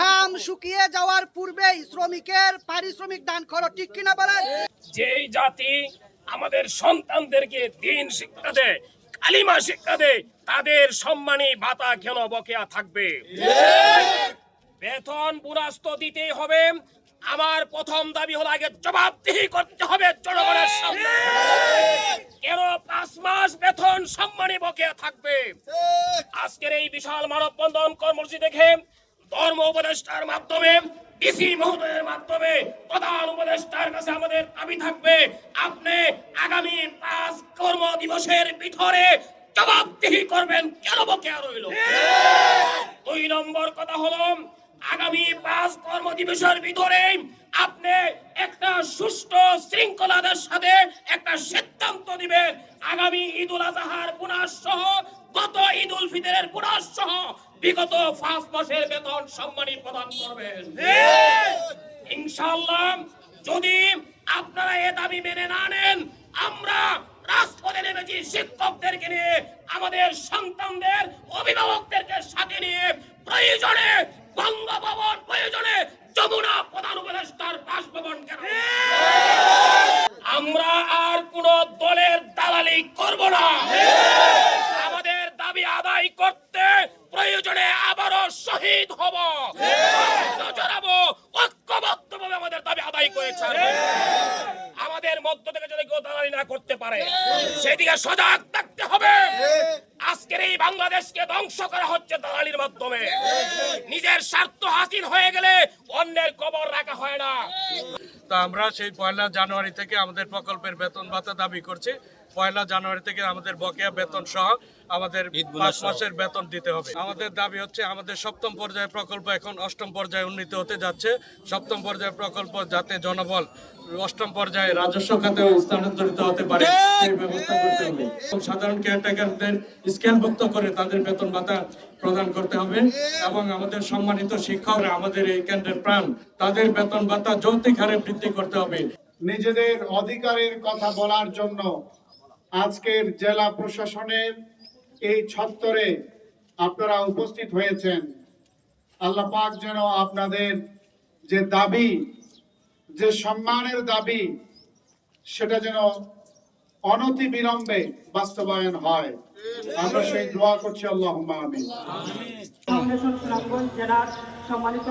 শুকিয়ে যাওয়ার পূর্বেই শ্রমিকের পারিশ্রমিক দান করো, ঠিক কিনা বলেন? যেই জাতি আমাদের সন্তানদেরকে দিন শিক্ষা দেয়, কালিমা শিক্ষা দেয়, তাদের সম্মানী ভাতা কেন বকেয়া থাকবে। বেতন বুনাস তো দিতেই হবে। আমার প্রথম দাবি হলো, আগে জবাবদিহি করতে হবে জনগণের সামনে। কেন পাঁচ মাস বেতন সম্মানী বকেয়া থাকবে? আজকের এই বিশাল মানববন্ধন কর্মসূচি দেখে ধর্ম উপদেষ্টার মাধ্যমে ডিসি মহোদয়ের মাধ্যমে প্রধান উপদেষ্টার কাছে আমাদের দাবি থাকবে, আপনি আগামী পাঁচ কর্ম দিবসের ভিতরে জবাবদিহি করবেন কেন বকেয়া রইল? দুই নম্বর কথা হলো, আগামী পাঁচ কর্ম দিবসের ভিতরে আপনি একটা সুষ্ঠু শৃঙ্খলাদের সাথে একটা সিদ্ধান্ত দিবেন। আগামী ঈদ উল আজহার বোনাস সহ গত ঈদ উল ফিতরের বোনাস সহ বিগত পাঁচ মাসের বেতন সম্মানী প্রদান করবেন। ইনশাআল্লাহ যদি আপনারা এ দাবি মেনে না নেন আমরা রাজপথে নেমেছি শিক্ষকদেরকে নিয়ে আমাদের সন্তানদের অভিভাবকদেরকে সাথে নিয়ে প্রয়োজনে বঙ্গভবন প্রয়োজনে যমুনা প্রধান উপদেষ্টার বাসভবন কেন? আমরা আর কোন দলের দালালি করব না আমাদের দাবি আদায় করতে প্রয়োজনে আবারও শহীদ হব। জড়াবো ঐক্যবদ্ধভাবে আমাদের দাবি আদায় করেছে আমাদের মধ্য থেকে যদি কেউ দালালি না করতে পারে সেদিকে সজাগ থাকতে হবে। আজকের এই বাংলাদেশকে ধ্বংস করা হচ্ছে দালালির মাধ্যমে। নিজের স্বার্থ হাসিল হয়ে গেলে অন্যের কবর রাখা হয় না। তো আমরা সেই পয়লা জানুয়ারি থেকে আমাদের প্রকল্পের বেতন ভাতা দাবি করছি। পয়লা জানুয়ারি থেকে আমাদের বকেয়া বেতন সহ আমাদের পাঁচ মাসের বেতন দিতে হবে। আমাদের দাবি হচ্ছে আমাদের সপ্তম পর্যায়ে প্রকল্প এখন অষ্টম পর্যায়ে উন্নীত হতে যাচ্ছে। সপ্তম পর্যায়ে প্রকল্প যাতে জনবল অষ্টম পর্যায়ে রাজস্ব খাতে স্থানান্তরিত হতে পারে ব্যবস্থা করতে হবে। সাধারণ কেয়ারটেকারদের স্কেলভুক্ত করে তাদের বেতন ভাতা প্রদান করতে হবে এবং আমাদের সম্মানিত শিক্ষকরা আমাদের এই কেন্দ্রের প্রাণ তাদের বেতন ভাতা যৌক্তিক হারে বৃদ্ধি করতে হবে। নিজেদের অধিকারের কথা বলার জন্য আজকের জেলা প্রশাসনের এই ছত্তরে আপনারা উপস্থিত হয়েছেন। আল্লাহ পাক যেন আপনাদের যে দাবি, যে সম্মানের দাবি, সেটা যেন অনতি বিলম্বে বাস্তবায়ন হয়। আমরা সেই দোয়া করছি আল্লাহ জেলার সম্মানিত